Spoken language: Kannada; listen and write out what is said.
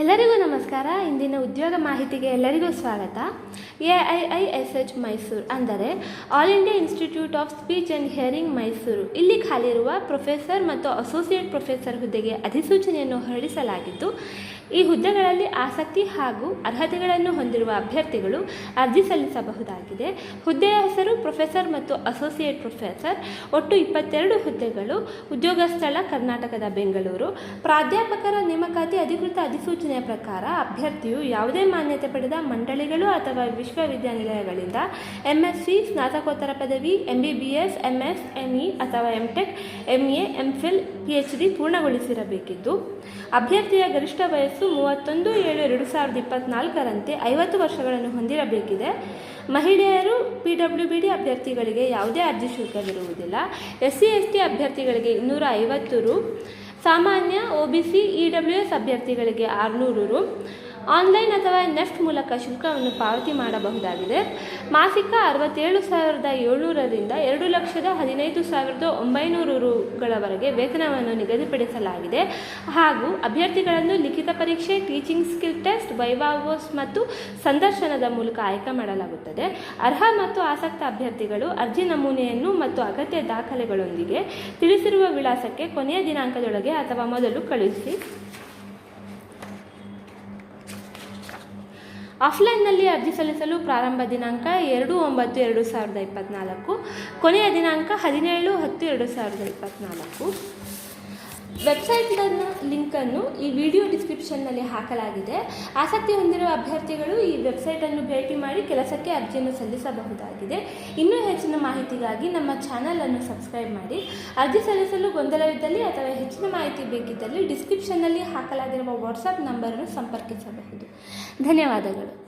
ಎಲ್ಲರಿಗೂ ನಮಸ್ಕಾರ. ಇಂದಿನ ಉದ್ಯೋಗ ಮಾಹಿತಿಗೆ ಎಲ್ಲರಿಗೂ ಸ್ವಾಗತ. A I I S H Mysuru ಅಂದರೆ all India institute of speech and hearing Mysuru. ಇಲ್ಲಿ ಖಾಲಿರುವ ಪ್ರೊಫೆಸರ್ ಮತ್ತು ಅಸೋಸಿಯೇಟ್ ಪ್ರೊಫೆಸರ್ ಹುದ್ದೆಗೆ ಅಧಿಸೂಚನೆಯನ್ನು ಹೊರಡಿಸಲಾಗಿದ್ದು, ಈ ಹುದ್ದೆಗಳಲ್ಲಿ ಆಸಕ್ತಿ ಹಾಗೂ ಅರ್ಹತೆಗಳನ್ನು ಹೊಂದಿರುವ ಅಭ್ಯರ್ಥಿಗಳು ಅರ್ಜಿ ಸಲ್ಲಿಸಬಹುದಾಗಿದೆ. ಹುದ್ದೆಯ ಹೆಸರು ಪ್ರೊಫೆಸರ್ ಮತ್ತು ಅಸೋಸಿಯೇಟ್ ಪ್ರೊಫೆಸರ್. ಒಟ್ಟು ಇಪ್ಪತ್ತೆರಡು ಹುದ್ದೆಗಳು ಉದ್ಯೋಗ ಸ್ಥಳ ಕರ್ನಾಟಕದ ಬೆಂಗಳೂರು. ಪ್ರಾಧ್ಯಾಪಕರ ನೇಮಕಾತಿ ಅಧಿಕೃತ ಅಧಿಸೂಚನೆಯ ಪ್ರಕಾರ ಅಭ್ಯರ್ಥಿಯು ಯಾವುದೇ ಮಾನ್ಯತೆ ಪಡೆದ ಮಂಡಳಿಗಳು ಅಥವಾ ವಿಶ್ವವಿದ್ಯಾನಿಲಯಗಳಿಂದ ಎಂಎಸ್ಸಿ, ಸ್ನಾತಕೋತ್ತರ ಪದವಿ M B B S M S M E ಅಥವಾ M tech M A M phil P H D ಪೂರ್ಣಗೊಳಿಸಿರಬೇಕಿದ್ದು ಅಭ್ಯರ್ಥಿಯ ಗರಿಷ್ಠ ವಯಸ್ಸು ಮೂವತ್ತೊಂದು ಏಳು ಎರಡು ಸಾವಿರದ ಇಪ್ಪತ್ನಾಲ್ಕರಂತೆ ಐವತ್ತು ವರ್ಷಗಳನ್ನು ಹೊಂದಿರಬೇಕಿದೆ. ಮಹಿಳೆಯರು ಪಿ ಡಬ್ಲ್ಯೂ ಬಿ ಡಿ ಅಭ್ಯರ್ಥಿಗಳಿಗೆ ಯಾವುದೇ ಅರ್ಜಿ ಶುಲ್ಕವಿರುವುದಿಲ್ಲ. ಎಸ್ ಸಿ ಎಸ್ ಟಿ ಅಭ್ಯರ್ಥಿಗಳಿಗೆ ಇನ್ನೂರ ಐವತ್ತು ರು ಸಾಮಾನ್ಯ O B C E W S ಅಭ್ಯರ್ಥಿಗಳಿಗೆ ಆರುನೂರು ರು ಆನ್ಲೈನ್ ಅಥವಾ ನೆಫ್ಟ್ ಮೂಲಕ ಶುಲ್ಕವನ್ನು ಪಾವತಿ ಮಾಡಬಹುದಾಗಿದೆ. ಮಾಸಿಕ ಅರವತ್ತೇಳು ಸಾವಿರದ ಏಳ್ನೂರರಿಂದ ಎರಡು ಲಕ್ಷದ ಹದಿನೈದು ಸಾವಿರದ ಒಂಬೈನೂರು ರುಗಳವರೆಗೆ ವೇತನವನ್ನು ನಿಗದಿಪಡಿಸಲಾಗಿದೆ. ಹಾಗೂ ಅಭ್ಯರ್ಥಿಗಳನ್ನು ಲಿಖಿತ ಪರೀಕ್ಷೆ, ಟೀಚಿಂಗ್ ಸ್ಕಿಲ್ ಟೆಸ್ಟ್, ವೈವಾವೋಸ್ ಮತ್ತು ಸಂದರ್ಶನದ ಮೂಲಕ ಆಯ್ಕೆ ಮಾಡಲಾಗುತ್ತದೆ. ಅರ್ಹ ಮತ್ತು ಆಸಕ್ತ ಅಭ್ಯರ್ಥಿಗಳು ಅರ್ಜಿ ನಮೂನೆಯನ್ನು ಮತ್ತು ಅಗತ್ಯ ದಾಖಲೆಗಳೊಂದಿಗೆ ತಿಳಿಸಿರುವ ವಿಳಾಸಕ್ಕೆ ಕೊನೆಯ ದಿನಾಂಕದೊಳಗೆ ಅಥವಾ ಮೊದಲು ಕಳುಹಿಸಿ. ಆಫ್ಲೈನ್ನಲ್ಲಿ ಅರ್ಜಿ ಸಲ್ಲಿಸಲು ಪ್ರಾರಂಭ ದಿನಾಂಕ ಎರಡು ಒಂಬತ್ತು ಎರಡು ಸಾವಿರದ ಇಪ್ಪತ್ತ್ನಾಲ್ಕು ಕೊನೆಯ ದಿನಾಂಕ ಹದಿನೇಳು ಹತ್ತು ಎರಡು ಸಾವಿರದ ಇಪ್ಪತ್ತ್ನಾಲ್ಕು ವೆಬ್ಸೈಟ್ನ ಲಿಂಕನ್ನು ಈ ವಿಡಿಯೋ ಡಿಸ್ಕ್ರಿಪ್ಷನ್ನಲ್ಲಿ ಹಾಕಲಾಗಿದೆ. ಆಸಕ್ತಿ ಹೊಂದಿರುವ ಅಭ್ಯರ್ಥಿಗಳು ಈ ವೆಬ್ಸೈಟನ್ನು ಭೇಟಿ ಮಾಡಿ ಕೆಲಸಕ್ಕೆ ಅರ್ಜಿಯನ್ನು ಸಲ್ಲಿಸಬಹುದಾಗಿದೆ. ಇನ್ನೂ ಹೆಚ್ಚಿನ ಮಾಹಿತಿಗಾಗಿ ನಮ್ಮ ಚಾನಲನ್ನು ಸಬ್ಸ್ಕ್ರೈಬ್ ಮಾಡಿ. ಅರ್ಜಿ ಸಲ್ಲಿಸಲು ಗೊಂದಲವಿದ್ದಲ್ಲಿ ಅಥವಾ ಹೆಚ್ಚಿನ ಮಾಹಿತಿ ಬೇಕಿದ್ದಲ್ಲಿ ಡಿಸ್ಕ್ರಿಪ್ಷನ್ನಲ್ಲಿ ಹಾಕಲಾಗಿರುವ ವಾಟ್ಸಪ್ ನಂಬರನ್ನು ಸಂಪರ್ಕಿಸಬಹುದು. ಧನ್ಯವಾದಗಳು.